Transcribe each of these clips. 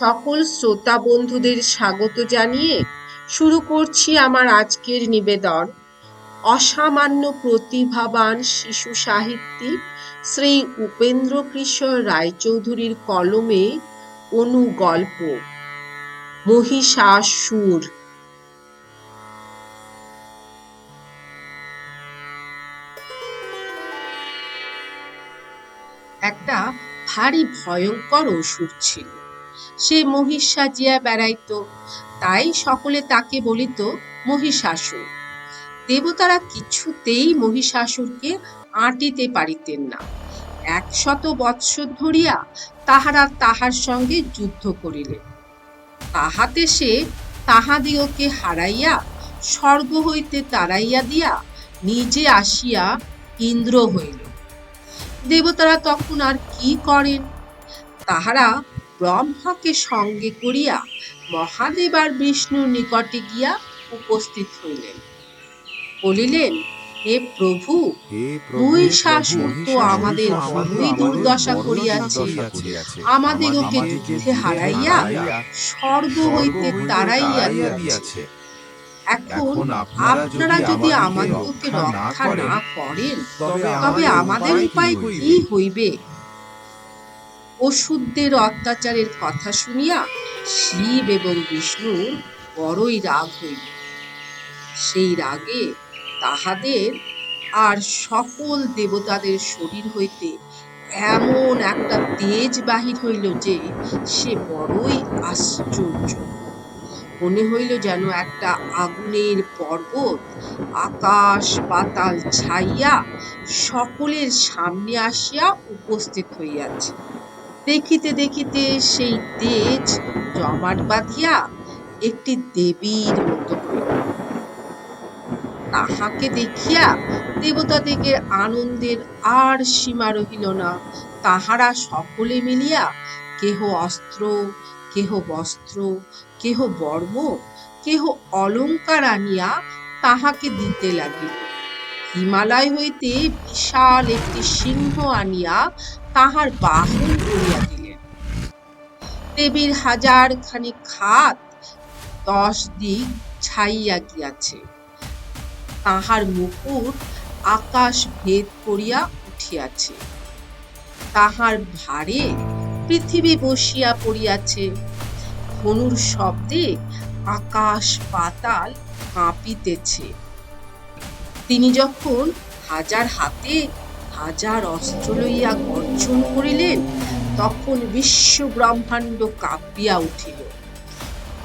সকল শ্রোতা বন্ধুদের স্বাগত জানিয়ে শুরু করছি আমার আজকের নিবেদন। অসামান্য প্রতিভাবান শিশু সাহিত্যিক শ্রী উপেন্দ্র কৃষ্ণ রায়চৌধুরীর কলমে অনুগল্প, মহিষাসুর। একটা ভারী ভয়ঙ্কর অসুর ছিল। সে মহিষ সাজিয়া বেড়াইত। তাই সকলে তাকে বলিত, মহিষাসুর, দেবতারা কিছুতেই মহিষাসুরকে আঁটিতে পারিতেন না। একশত বৎসর ধরিয়া তাহারা তাহার সঙ্গে যুদ্ধ করিলেন। তাহাতে সে তাহাদিগকে হারাইয়া, স্বর্গ হইতে তাড়াইয়া দিয়া নিজে আসিয়া ইন্দ্র হইল। দেবতারা তখন আর কি করেন? তাহারা ব্রহ্মাকে সঙ্গে করিয়া মহাদেব আর বিষ্ণুর নিকটে গিয়া উপস্থিত হইলেন। বলিলেন হে প্রভু মহিষাসুর তো আমাদের বড়ই দুর্দশা করিয়াছে। আমাদিগকে যুদ্ধে হারাইয়া স্বর্গ হইতে তাড়াইয়া দিয়াছে। এখন আপনারা যদি আমাদিগকে রক্ষা না করেন তবে আমাদের উপায় কি হইবে? অসুরদের অত্যাচারের কথা শুনিয়া শিব এবং বিষ্ণুর বড়ই রাগ হইল। সেই রাগে তাহাদের আর সকল দেবতাদের শরীর হইতে এমন একটা তেজ বাহির হইল যে সে বড়ই আশ্চর্য। মনে হইল যেন একটা আগুনের পর্বত আকাশ পাতাল ছাইয়া সকলের সামনে আসিয়া উপস্থিত হইয়াছে। দেখিতে দেখিতে সেই তেজ জমাট বাঁধিয়া একটি দেবীর মতো তাহাকে দেখিয়া দেবতাদিগের আনন্দের আর সীমা রহিল না। তাহারা সকলে মিলিয়া কেহ অস্ত্র, কেহ বস্ত্র, কেহ বর্ম, কেহ অলঙ্কার আনিয়া তাহাকে দিতে লাগিল। হিমালয় হইতে বিশাল একটি সিংহ আনিয়া তাহার বাহন করিয়া দিলেন দেবীর হাজার খানি খাত দশ দিক ছাইয়া গিয়াছে। তাহার মুকুট আকাশ ভেদ করিয়া উঠিয়াছে। তাহার ভারে পৃথিবী বসিয়া পড়িয়াছে। ধনুর শব্দে আকাশ পাতাল কাঁপিতেছে। তিনি যখন হাজার হাতে হাজার অস্ত্র লইয়া গর্জন করিলেন, তখন বিশ্ব ব্রহ্মাণ্ড কাঁপিয়া উঠিল।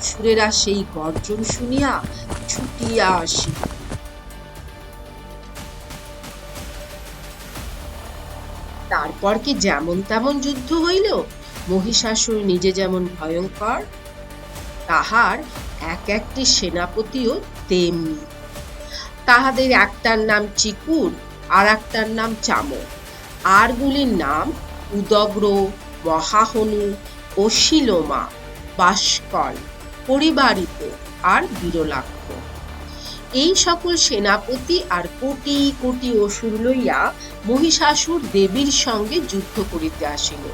সুরেরা সেই গর্জন শুনিয়া ছুটিয়া আসিল। তারপর কি যেমন তেমন যুদ্ধ হইল? মহিষাসুর নিজে যেমন ভয়ঙ্কর, তাহার এক একটি সেনাপতিও তেমনি। তাহাদের একটার নাম চিকুর আর একটার নাম চামর আরগুলির নাম উদগ্র, মহাহনু অশিলোমা বাস্কল পরিবারিত আর বিরলাক্ষ। এই সকল সেনাপতি আর কোটি কোটি অসুর লইয়া মহিষাসুর দেবীর সঙ্গে যুদ্ধ করিতে আসিল।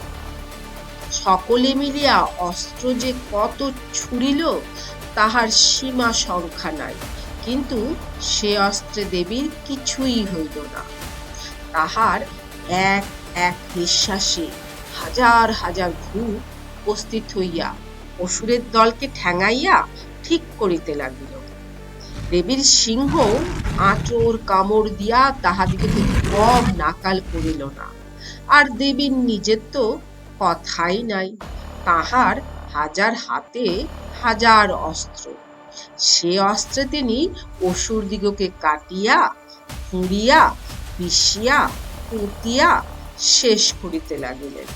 সকলে মিলিয়া অস্ত্র যে কত ছুড়িল, তাহার সীমা সংখ্যা নাই। কিন্তু সে অস্ত্রে দেবীর কিছুই হইল না। তাহার এক এক নিঃশ্বাসে হাজার হাজার ভূত উপস্থিত হইয়া অসুরের দলকে ঠ্যাঙাইয়া ঠিক করিতে লাগিল। দেবীর সিংহ আঁচড় কামড় দিয়া তাহাদিকে কম নাকাল করিল না। আর দেবীর নিজের তো কথাই নাই, তাহার হাজার হাতে হাজার অস্ত্র। সে অস্ত্রে তিনি অসুর দিগকে কাটিয়া ফুঁড়িয়া পিষিয়া, পুঁতিয়া শেষ করিতে লাগিলেন।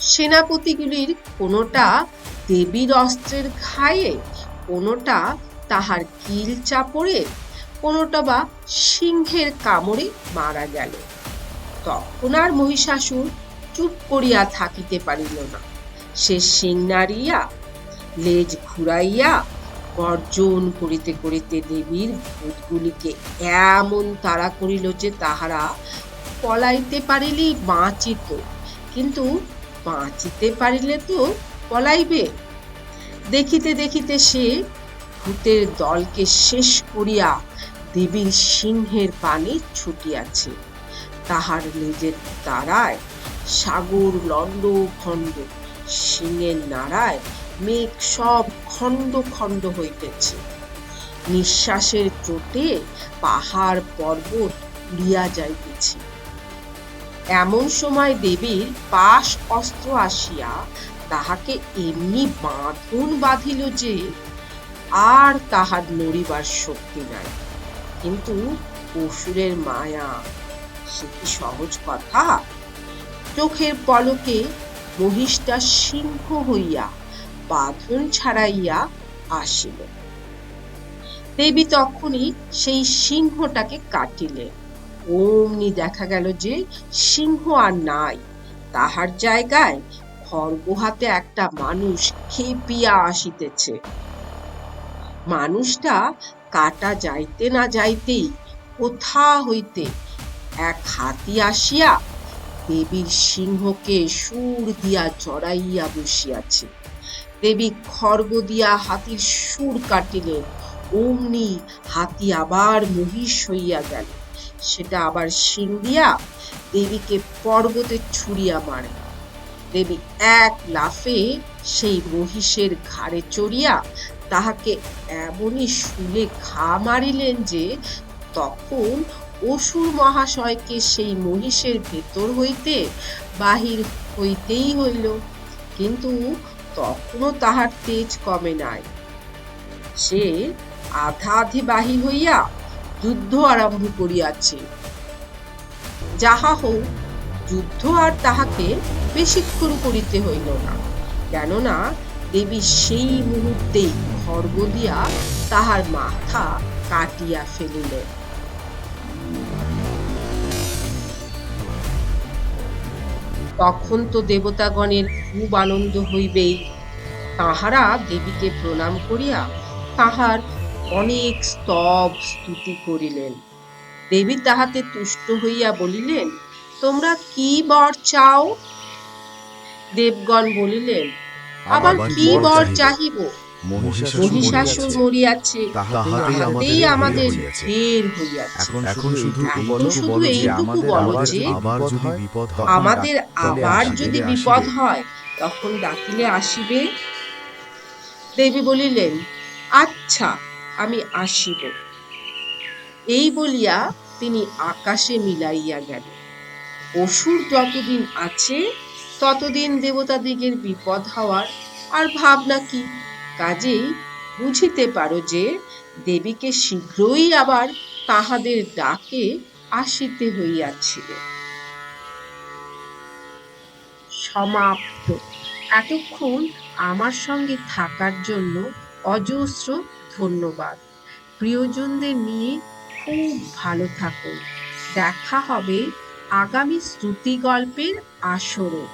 সেনাপতিগুলির কোনোটা দেবীর অস্ত্রের ঘায়ে, কোনোটা তাহার কিল চাপড়ে, কোনোটা বা সিংহের কামড়ে মারা গেল। তখন আর মহিষাসুর চুপ করিয়া থাকিতে পারিল না। সে সিং নাড়িয়া লেজ ঘুরাইয়া গর্জন করিতে করিতে দেবীর ভূতগুলিকে এমন তাড়া করিল যে তাহারা পলাইতে পারিলেই বাঁচিত। কিন্তু বাঁচিতে পারিলে তো পলাইবে। দেখিতে দেখিতে সে ভূতের দলকে শেষ করিয়া দেবীর সিংহের পানে ছুটিয়াছে। তাহার লেজের তারায় সাগর লন্ড খণ্ড সিংহের নাড়ায় মেঘ সব খণ্ড খণ্ড হইতেছে। নিঃশ্বাসের চোটে পাহাড় পর্বত উড়িয়া যাইতেছে। এমন সময় দেবীর পাশ অস্ত্র আসিয়া তাহাকে এমনি বাঁধন বাঁধিল যে, আর তাহার নড়িবার শক্তি নাই। কিন্তু অসুরের মায়া, সে কি সহজ কথা? চোখের পলকে মহিষটা সিংহ হইয়া বাঁধন ছাড়াইয়া আসিল। দেবী তখনই সেই সিংহটাকে কাটিলেন। অমনি দেখা গেল যে সিংহ আর নাই। তাহার জায়গায় খড়গ হাতে একটা মানুষ খেপিয়া আসিতেছে। মানুষটা কাটা যাইতে না যাইতেই কোথা হইতে এক হাতি আসিয়া দেবীর সিংহকে সুর দিয়া জড়াইয়া বসিয়াছে। দেবী খড়গ দিয়া হাতির সুর কাটিলেন। অমনি হাতি আবার মহিষ হইয়া গেল। সেটা আবার শিং দিয়া দেবীকে পর্বতে ছুড়িয়া মারে। দেবী এক লাফে সেই মহিষের ঘাড়ে চড়িয়া তাহাকে এমনই শুলে ঘা মারিলেন যে তখন অসুর মহাশয়কে সেই মহিষের ভেতর হইতে বাহির হইতেই হইল। কিন্তু তখনও তাহার তেজ কমে নাই। সে আধা আধি বাহির হইয়া যুদ্ধ আরম্ভ করিয়াছে। যাহা হোক যুদ্ধ আর তাহাকে বেশিক্ষণ করিতে হইল না, কেননা দেবী সেই মুহূর্তেই খড়গ দিয়া তাহার মাথা কাটিয়া ফেলিলেন। তখন তো দেবতাগণের খুব আনন্দ হইবেই। তাহারা দেবীকে প্রণাম করিয়া তাহার অনেক স্তব স্তুতি করিলেন। দেবী তাহাতে তুষ্ট হইয়া বলিলেন তোমরা কি বর চাও? দেবগণ বলিলেন আবার কি বর চাহিব? মহিষাসুর মরিয়াছে। তাহাতেই আমাদের ঢের হইয়াছে। এখন এখন শুধু শুধু এইটুকু বলো আবার যে আবার যদি বিপদ হয় আমাদের আবার যদি বিপদ হয় তখন ডাকিলে আসিবে। দেবী বলিলেন আচ্ছা আমি আসিব। এই বলিয়া তিনি আকাশে মিলাইয়া গেলেন। অসুর যতদিন আছে ততদিন দেবতাদিগের বিপদ হওয়ার আর ভাবনা কি? কাজেই বুঝিতে পারো যে দেবীকে শীঘ্রই আবার তাহাদের ডাকে আসিতে হইয়াছিল। সমাপ্ত। এতক্ষণ আমার সঙ্গে থাকার জন্য অজস্র ধন্যবাদ। প্রিয়জনদের নিয়ে খুব ভালো থাকুন। দেখা হবে আগামী শ্রুতি গল্পের আসরে।